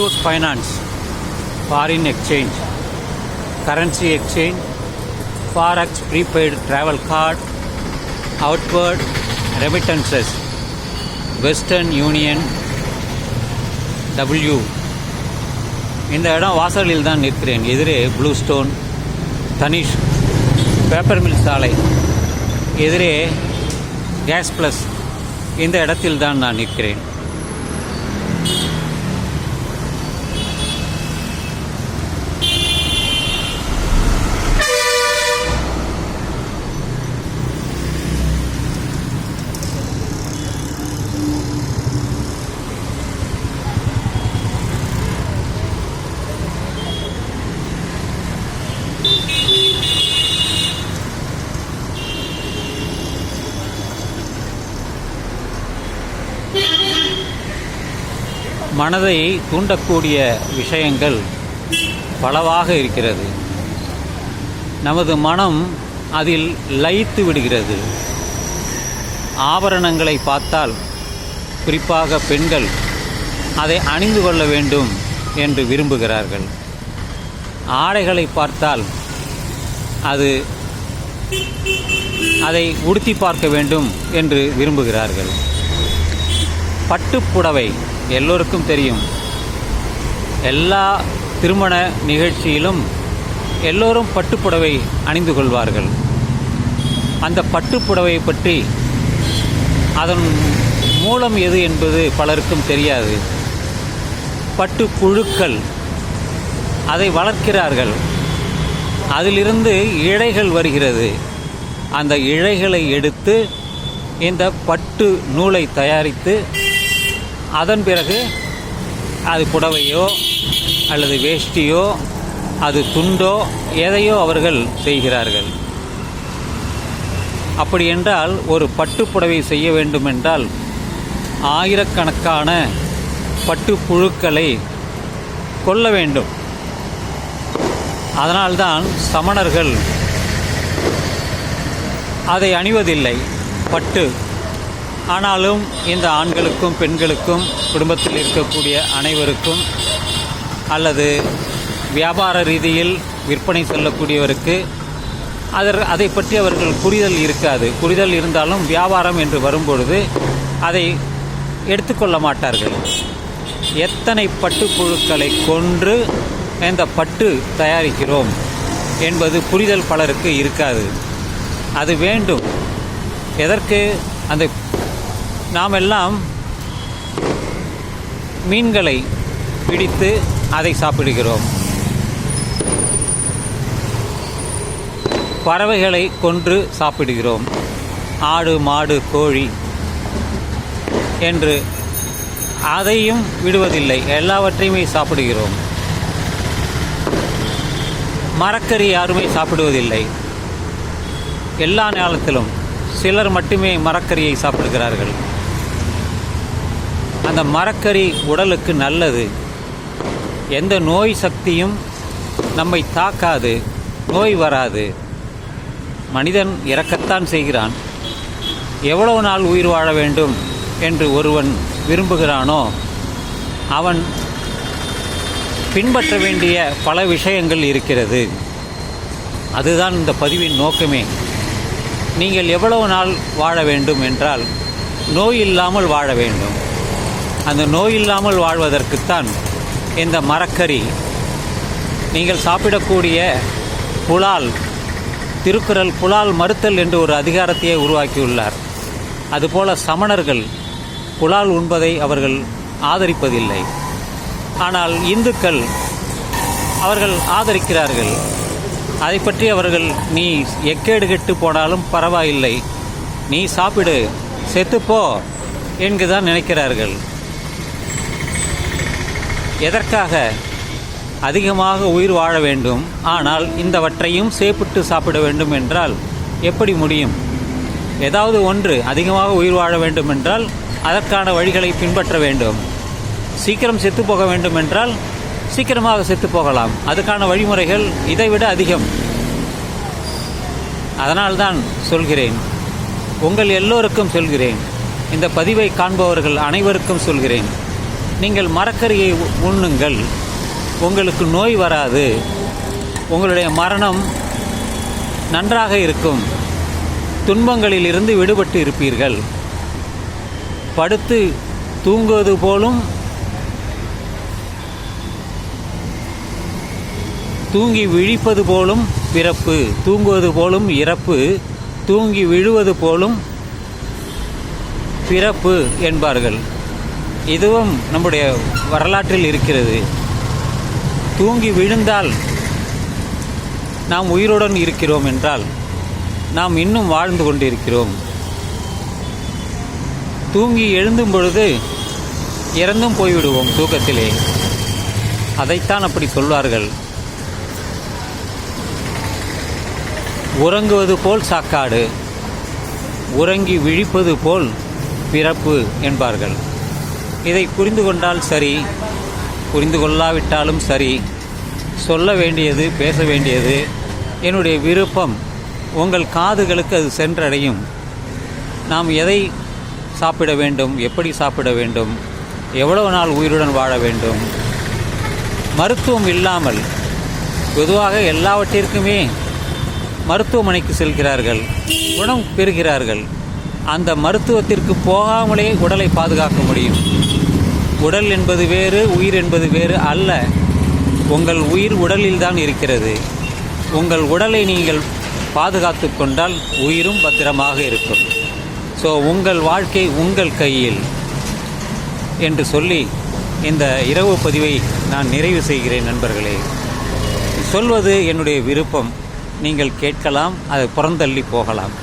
Muthoot Finance, foreign exchange, currency exchange, forex prepaid travel card, outward remittances, Western Union, W. இந்த இடம் வாசலில் தான் நிற்கிறேன் எதிரே blue stone Tanishq paper mill சாலை எதிரே கேஸ் ப்ளஸ் இந்த இடத்தில் தான் நான் நிற்கிறேன் மனதை தூண்டக்கூடிய விஷயங்கள் பலவாக இருக்கிறது. நமது மனம் அதில் லயித்து விடுகிறது. ஆபரணங்களை பார்த்தால் குறிப்பாக பெண்கள் அதை அணிந்து கொள்ள வேண்டும் என்று விரும்புகிறார்கள். ஆடைகளை பார்த்தால் அது அதை உடுத்தி பார்க்க வேண்டும் என்று விரும்புகிறார்கள். பட்டுப்புடவை எல்லோருக்கும் தெரியும். எல்லா திருமண நிகழ்ச்சியிலும் எல்லோரும் பட்டுப்புடவை அணிந்து கொள்வார்கள். அந்த பட்டுப்புடவை பற்றி அதன் மூலம் எது என்பது பலருக்கும் தெரியாது. பட்டு புழுக்கள் அதை வளர்க்கிறார்கள். அதிலிருந்து இழைகள் வருகிறது. அந்த இழைகளை எடுத்து இந்த பட்டு நூலை தயாரித்து அதன் பிறகு அது புடவையோ அல்லது வேஷ்டியோ அது துண்டோ எதையோ அவர்கள் செய்கிறார்கள். அப்படி என்றால் ஒரு பட்டுப்புடவை செய்ய வேண்டுமென்றால் ஆயிரக்கணக்கான பட்டுப்புழுக்களை கொல்ல வேண்டும். அதனால்தான் சமணர்கள் அதை அணிவதில்லை. பட்டு ஆனாலும் இந்த ஆண்களுக்கும் பெண்களுக்கும் குடும்பத்தில் இருக்கக்கூடிய அனைவருக்கும் அல்லது வியாபார ரீதியில் விற்பனை செல்லக்கூடியவருக்கு அதர் அதை பற்றி அவர்கள் புரிதல் இருக்காது. புரிதல் இருந்தாலும் வியாபாரம் என்று வரும்பொழுது அதை எடுத்துக்கொள்ள மாட்டார்கள். எத்தனை பட்டுப்புழுக்களை கொன்று இந்த பட்டு தயாரிக்கிறோம் என்பது புரிதல் பலருக்கு இருக்காது. அது வேண்டும். எதற்கு அந்த நாம் எல்லாம் மீன்களை பிடித்து அதை சாப்பிடுகிறோம். பறவைகளை கொன்று சாப்பிடுகிறோம். ஆடு மாடு கோழி என்று அதையும் விடுவதில்லை. எல்லாவற்றையுமே சாப்பிடுகிறோம். மரக்கறி யாருமே சாப்பிடுவதில்லை. எல்லா நேரத்திலும் சிலர் மட்டுமே மரக்கறியை சாப்பிடுகிறார்கள். அந்த மரக்கறி உடலுக்கு நல்லது. எந்த நோய் சக்தியும் நம்மை தாக்காது நோய் வராது. மனிதன் இறக்கத்தான் செய்கிறான். எவ்வளவு நாள் உயிர் வாழ வேண்டும் என்று ஒருவன் விரும்புகிறானோ அவன் பின்பற்ற வேண்டிய பல விஷயங்கள் இருக்கிறது. அதுதான் இந்த பதிவின் நோக்கமே. நீங்கள் எவ்வளவு நாள் வாழ வேண்டும் என்றால் நோய் இல்லாமல் வாழ வேண்டும். அந்த நோய் இல்லாமல் வாழ்வதற்குத்தான் இந்த மரக்கறி. நீங்கள் சாப்பிடக்கூடிய புலால் திருக்குறள் புலால் மறுத்தல் என்று ஒரு அதிகாரத்தையே உருவாக்கியுள்ளார். அதுபோல சமணர்கள் புலால் உண்பதை அவர்கள் ஆதரிப்பதில்லை. ஆனால் இந்துக்கள் அவர்கள் ஆதரிக்கிறார்கள். அதை பற்றி அவர்கள் நீ எக்கேடு கெட்டு போனாலும் பரவாயில்லை. நீ சாப்பிடு செத்துப்போ என்குதான் நினைக்கிறார்கள். எதற்காக அதிகமாக உயிர் வாழ வேண்டும்? ஆனால் இந்தவற்றையும் சேப்பிட்டு சாப்பிட வேண்டும் என்றால் எப்படி முடியும்? ஏதாவது ஒன்று அதிகமாக உயிர் வாழ வேண்டும் என்றால் அதற்கான வழிகளை பின்பற்ற வேண்டும். சீக்கிரம் செத்து போக வேண்டும் என்றால் சீக்கிரமாக செத்து போகலாம். அதுக்கான வழிமுறைகள் இதைவிட அதிகம். அதனால்தான் சொல்கிறேன். உங்கள் எல்லோருக்கும் சொல்கிறேன். இந்த பதிவை காண்பவர்கள் அனைவருக்கும் சொல்கிறேன். நீங்கள் மரக்கறியை உண்ணுங்கள். உங்களுக்கு நோய் வராது. உங்களுடைய மரணம் நன்றாக இருக்கும். துன்பங்களிலிருந்து விடுபட்டு இருப்பீர்கள். படுத்து தூங்குவது போலும் தூங்கி விழிப்பது போலும் பிறப்பு. தூங்குவது போலும் இறப்பு. தூங்கி விழுவது போலும் பிறப்பு என்பார்கள். இதுவும் நம்முடைய வரலாற்றில் இருக்கிறது. தூங்கி விழுந்தால் நாம் உயிருடன் இருக்கிறோம் என்றால் நாம் இன்னும் வாழ்ந்து கொண்டிருக்கிறோம். தூங்கி எழுந்தும் பொழுது இறந்தும் போய்விடுவோம் தூக்கத்திலே. அதைத்தான் அப்படி சொல்வார்கள். உறங்குவது போல் சாக்காடு உறங்கி விழிப்பது போல் பிறப்பு என்பார்கள். இதை புரிந்து கொண்டால் சரி புரிந்து கொள்ளாவிட்டாலும் சரி சொல்ல வேண்டியது பேச வேண்டியது. என்னுடைய விருப்பம் உங்கள் காதுகளுக்கு அது சென்றடையும். நாம் எதை சாப்பிட வேண்டும் எப்படி சாப்பிட வேண்டும் எவ்வளவு நாள் உயிருடன் வாழ வேண்டும். மருத்துவம் இல்லாமல் பொதுவாக எல்லாவற்றிற்குமே மருத்துவமனைக்கு செல்கிறார்கள் குணம் பெறுகிறார்கள். அந்த மருத்துவத்திற்கு போகாமலே உடலை பாதுகாக்க முடியும். உடல் என்பது வேறு உயிர் என்பது வேறு அல்ல. உங்கள் உயிர் உடலில் தான் இருக்கிறது. உங்கள் உடலை நீங்கள் பாதுகாத்து கொண்டால் உயிரும் பத்திரமாக இருக்கும். ஸோ உங்கள் வாழ்க்கை உங்கள் கையில் என்று சொல்லி இந்த இரவு பதிவை நான் நிறைவு செய்கிறேன் நண்பர்களே. சொல்வது என்னுடைய விருப்பம். நீங்கள் கேட்கலாம் அதை புறந்தள்ளி போகலாம்.